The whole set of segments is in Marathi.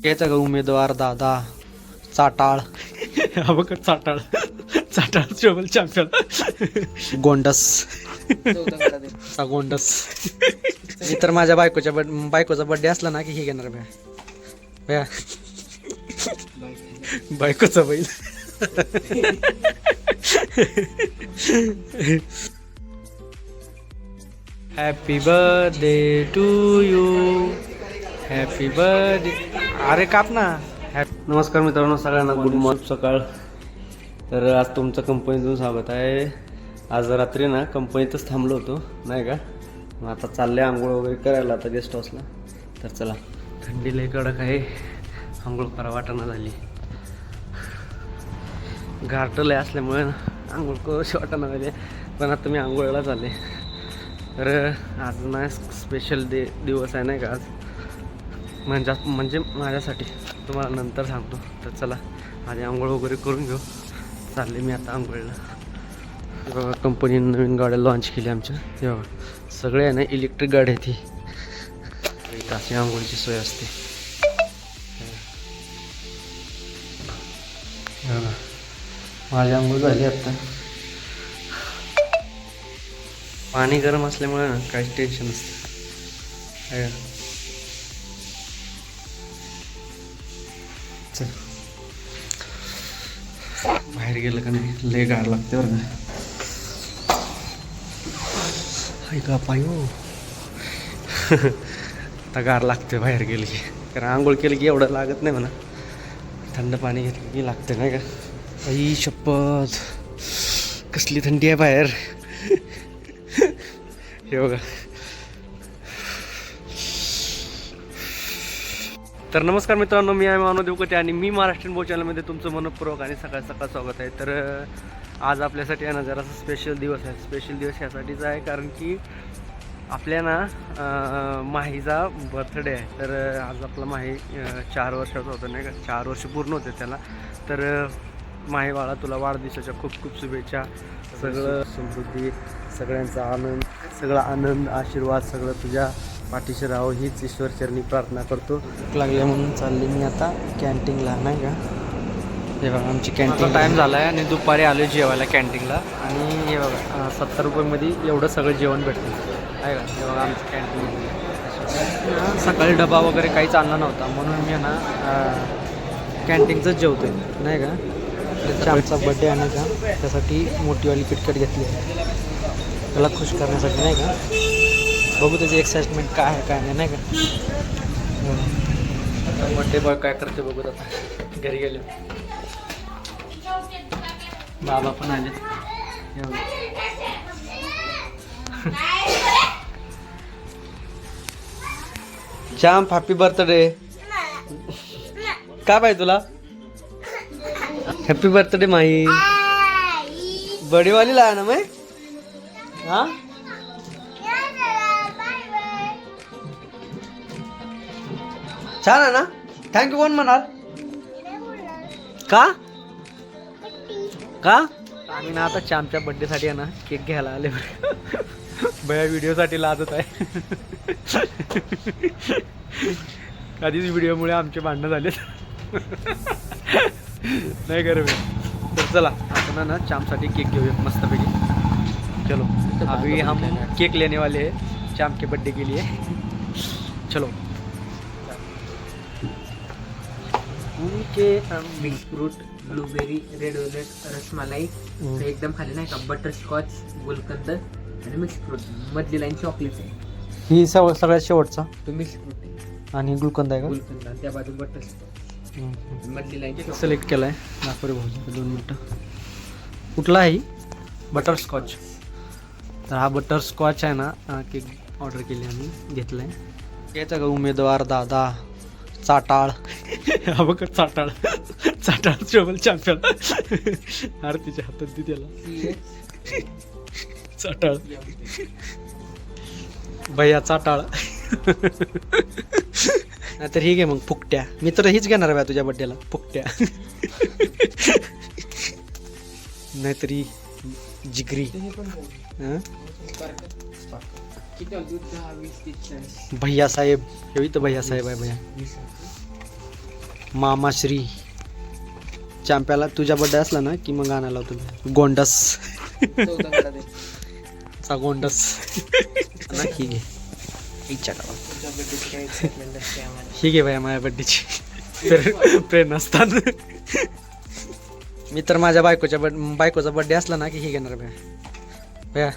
घ्यायचा का उमेदवार दादा चाटाळ. हा बघ चाटाळ. चाटाळ ट्रेबल चॅम्पियन. गोंडस. गोंडस. मी तर माझ्या बायकोच्या बड बायकोचा बर्थडे असला ना की हे घेणार भया भया. बायकोचा बैल. Happy birthday to you happy birthday अरे काप ना. नमस्कार मित्रांनो सगळ्यांना गुड मॉर्निंग सकाळ. तर आज तुमचं कंपनीतून स्वागत आहे. आज रात्री ना कंपनीतच थांबलो होतो नाही का? मग आता चालले आंघोळ वगैरे करायला आता गेस्ट हाऊसला तर चला. थंडी लय कडक आहे. आंघोळ करा वाटाणा झाली. गारटं लय असल्यामुळे ना आंघोळ करूशी वाटाणा झाली. पण आता मी आंघोळला चालले तर आज ना स्पेशल डे दिवस आहे नाही का? आज म्हणजे म्हणजे माझ्यासाठी. तुम्हाला नंतर सांगतो. तर चला आधी आंघोळ वगैरे करून घेऊ. चालले मी आता आंघोळीला. बघा कंपनीने नवीन गाड्या लॉन्च केली आमच्या. हे बघा सगळे आहे ना इलेक्ट्रिक गाड्या आहेत ती अशी आंघोळीची सोय असते. माझी आंघोळ झाली आत्ता पाणी गरम असल्यामुळे ना काहीच टेन्शन नसतं. चल. बाहेर गेलं का नाही? लय गाड लागते बरं का. ऐका पायो आता गार लागते बाहेर गेली की. कारण आंघोळ केली की एवढं लागत नाही म्हणा. थंड पाणी घेतलं की लागतं नाही का. आई शपथ. कसली थंडी आहे बाहेर. हे बघा. तर नमस्कार मित्रांनो मी आहे मानव देवकटे आणि मी महाराष्ट्रीयन भोज चॅनलमध्ये तुमचं मनपूर्वक आणि सकाळ सकाळ स्वागत आहे. तर आज आपल्यासाठी आहे ना जरासा स्पेशल दिवस आहे. स्पेशल दिवस ह्यासाठीच आहे कारण की आपल्या ना माहीचा बर्थडे आहे. तर आज आपला माही चार वर्षाचा होता नाही का? चार वर्ष पूर्ण होते त्याला. तर माही बाळा तुला वाढदिवसाच्या खूप खूप शुभेच्छा. सगळं समृद्धी सगळ्यांचा आनंद सगळा आनंद आशीर्वाद सगळं तुझ्या पाठीशी राहावं हीच ईश्वरचरणी प्रार्थना करतो. लागले म्हणून चालली मी आता कॅन्टीनला नाही का? हे बघा आमची कॅन्टीन. टाईम झाला आहे आणि दुपारी आलो जेवायला कॅन्टीनला. आणि हे बघा सत्तर रुपयामध्ये एवढं सगळं जेवण भेटतं. आहे का? हे बघा आमचं कॅन्टीन. सकाळी डबा वगैरे काहीच आणला नव्हता म्हणून मी ना कॅन्टीनचंच जेवतोय नाही का? आमचा बड्डे आहे का? त्यासाठी मोठीवाली किटकट घेतली त्याला खुश करण्यासाठी नाही का? बघू त्याची एक्साइटमेंट काय आहे काय नाही नाही का? बड्डे बॉय काय करते बघू आता. घरी गेले. बाबा पण आले. श्याम हॅपी बर्थडे काय पाहिजे तुला? हॅपी बर्थडे माई बडीवाली ला ना मै हा? छान आहे ना? थँक्यू कोण म्हणाल? का? का? आम्ही ना आता चामच्या बड्डेसाठी आहे ना केक घ्यायला आले बया व्हिडिओसाठी लाजत आहे. कधीच व्हिडिओमुळे आमचे भांडणं झाले नाही कर तर चला आपण ना चामसाठी केक घेऊया मस्तपैकी. चलो अभी हम केक लेने वाले हैं चाम के बर्थडे के लिए चलो. उनके mix fruit blueberry red velvet rasmalai ते एकदम खाली नाही का? बटर स्कॉच गुलकंद आणि मिक्स फ्रूट मधली लाईन चॉकलेट आहे. ही सव सगळ्यात शेवटचा. तो मिक्स फ्रूट आहे. आणि गुलकंद आहे गुलकंद आणि त्या बाजू बटर स्कॉच मधली लाईन का सिलेक्ट केला आहे नागपुरी भाऊजी दोन मिनटं. कुठला आहे? बटरस्कॉच तर हा बटरस्कॉच आहे ना केक ऑर्डर केली आम्ही घेतला आहे घ्यायचा का उमेदवार दादा? चाटाळ. हा बघ चाटाळ. चाटाळ ट्रेबल चॅम्पियन. आरतीच्या हातात ती त्याला. चाटाळ. भैया चाटाळ. तर ही घे मग फुकट्या. मी तर हीच घेणार बा तुझ्या बड्डेला फुकट्या. नाहीतरी जिगरी. हं? किती दूध दहा वीस तीस चाळीस. भैया साहेब हे तर भैया साहेब आहे भैया. वीस मामाश्री. चांप्याला तुझ्या बड्डे असला ना की मग आणायला होतो गोंडस. चा गोंडस. ना ही घे. इच्छा करा ही घे बाया माझ्या बड्डेची. तर प्रेरणा असतात मी तर माझ्या बायकोच्या बड बायकोचा बड्डे असला ना की ही घेणार भया. भया.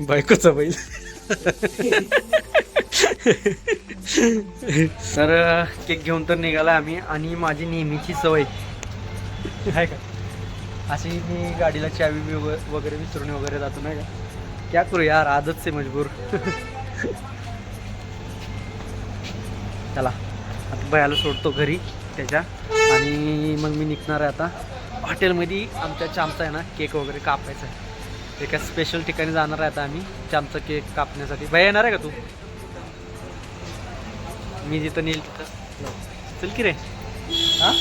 बायकोचा बैल. तर केक घेऊन तर निघाला आम्ही आणि माझी नेहमीची सवय. आहे का? अशी मी गाडीला चावी वगैरे विसरून वगैरे जातो नाही का? क्या करू यार आदत से मजबूर. चला आता भयाला सोडतो घरी त्याच्या. आणि मग मी निघणार आहे आता. हॉटेलमध्ये आमच्या चामचा आहे ना केक वगैरे कापायचा. आहे एका स्पेशल ठिकाणी जाणार आहे आता आम्ही. चामचा केक कापण्यासाठी. भया येणार आहे का तू? मी जिथं नेईल तिथं. चल की रे. हा?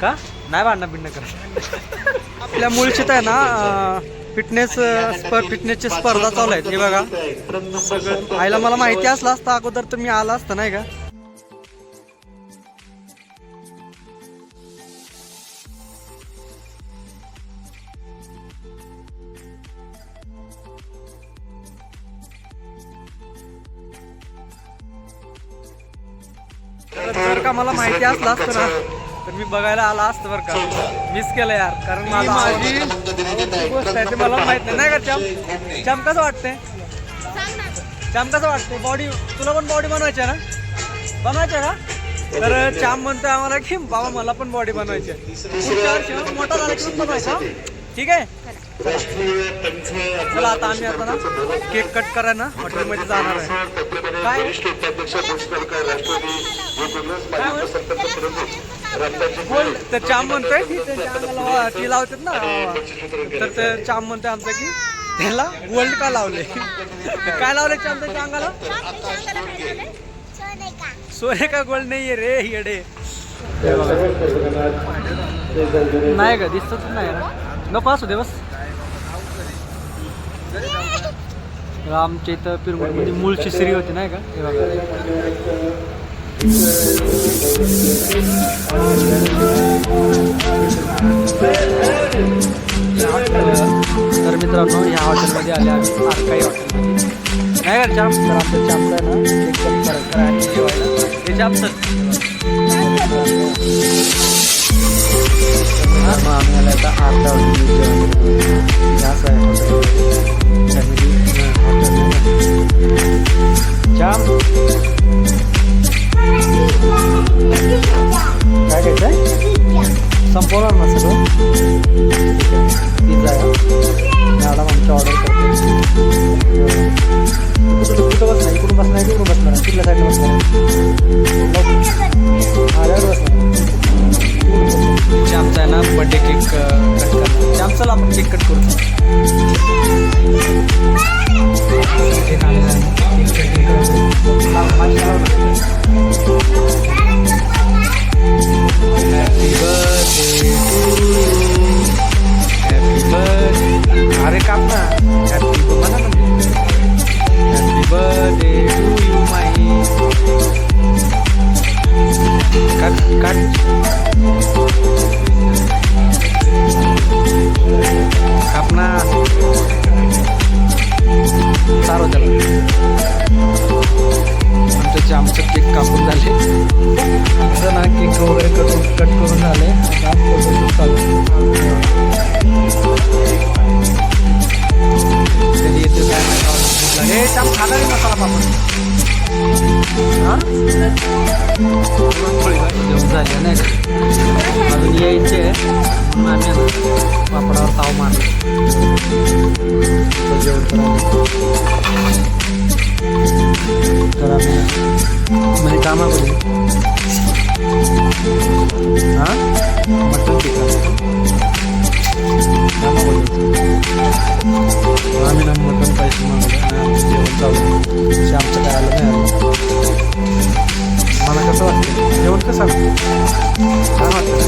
का? नाही भांडणं बिंडणं कर आपल्या मुळशीत आहे ना फिटनेस स्पर फिटनेसची स्पर्धा चालू आहेत हे बघा. सगळं आईला मला माहिती असलं असतं अगोदर तर मी आला असतं नाही का? तर जर का मला माहिती असलं असतं ना तर मी बघायला आला असतं बरं का. मिस केलं यार कारण माझी माझी गोष्ट आहे ते मला माहीत नाही. नाही का चम? चम कसं वाटतंय? चम कसं वाटतंय? बॉडी तुला पण बॉडी बनवायची आहे ना? बनवायची आहे का? तर चाम म्हणतोय आम्हाला की बाबा मला पण बॉडी बनवायची आहे. पुढच्या वर्षी मोठा झाला की बनवायचा? ठीक आहे? चला आता आम्ही आता ना केक कट करा ना हॉटेलमध्ये जाणार आहे. काय? बोल? तर चाम म्हणतोय की त्याच्या अंगाला टी लावतात ना. तर ते चाम म्हणतोय आमचं की त्याला गोल्ड का लावले? काय लावले चाम त्याच्या अंगाला सोने का गोल्ड नाहीये रे येडे. नाही का दिसतच नाही. ना नको असू दे बस. आमच्या इथं पिरमुडमध्ये मूळची श्री होती नाही का? हे तर मित्रांनो ह्या हॉटेलमध्ये आल्या आम्ही आरकाई हॉटेलमध्ये. नाही का चाम? तर आमचं चामलं ना एकदम करायचं आणि जेवायला. हे चाम सर. आम्ही आला आता आरका हॉटेल जास्त आहे हॉटेल केक करून कट करून झाले आता फोटोशूट चालू कधी येते काय नाही खावं. हे चाप खाणार आहे मसाला पापड हा? पुरणपोळी का? जेवण झाले नाही का? अजून यायचे आहे. म्हणून आम्ही आता पापडावर ताव मारलो तर जेवण करावं तर आम्ही म्हणजे कामामध्ये हा मटन चिकन कामामध्ये आम्ही ना मटन पैसे मागवले जेवण चालू आहे. आमचं काय आलं. नाही मला कसं वाटतं जेवण कसं काय वाटतं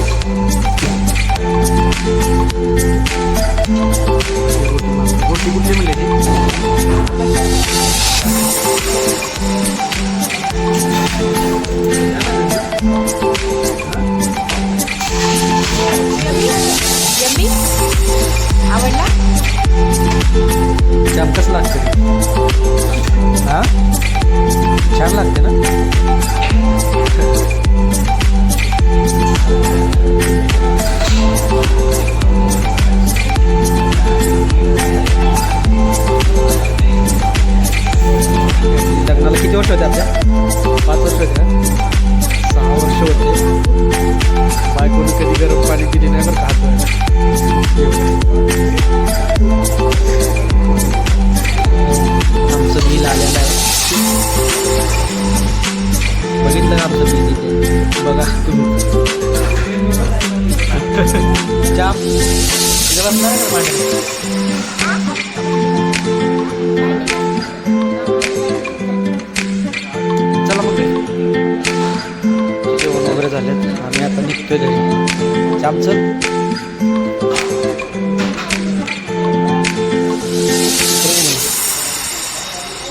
हा? छान लागते ना? लग्नाला किती वर्ष होते आपल्या? पाच वर्ष होते सहा वर्ष होते. बायकोने कधी गरम पाणी दिली नाही बरं का आलेलं आहे. बघितलं का आमचं बिल? बघा तुम्ही. जाम इथे बसणार चला मग जेवण वगैरे झालेत. आम्ही आता निघतोय घरी.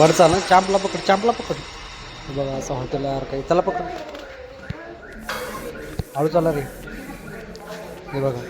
पडचा ना चांपला पकड चांपला पकड. बघा असं हॉटेल यार काही. चला पकड. हळू चला रे. हे बघा.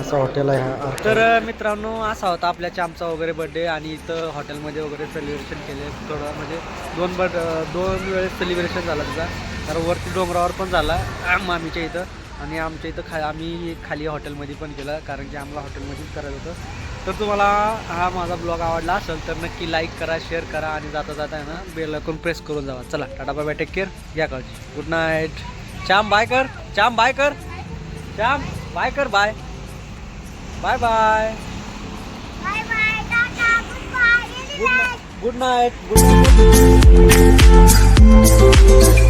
असं हॉटेल आहे तर मित्रांनो असा होता आपल्या चामचा वगैरे बर्थडे आणि इथं हॉटेलमध्ये वगैरे सेलिब्रेशन केले. थोडं म्हणजे दोन बर्थ दोन वेळेस सेलिब्रेशन झालं त्याचा तर वरती डोंगरावर पण झाला. मामीच्या इथं. आणि आमच्या इथं खा आम्ही खाली हॉटेलमध्ये पण केलं कारण की आम्हाला हॉटेलमध्येच करायचं होतं. तर तुम्हाला हा माझा ब्लॉग आवडला असेल तर नक्की लाईक करा शेअर करा आणि जाता जाता ना बेल आयकॉन प्रेस करून जावा. चला tata bye bye take care घ्या काळजी. गुड नाईट श्याम बाय कर. श्याम बाय कर. श्याम बाय कर bye bye bye. Good night good night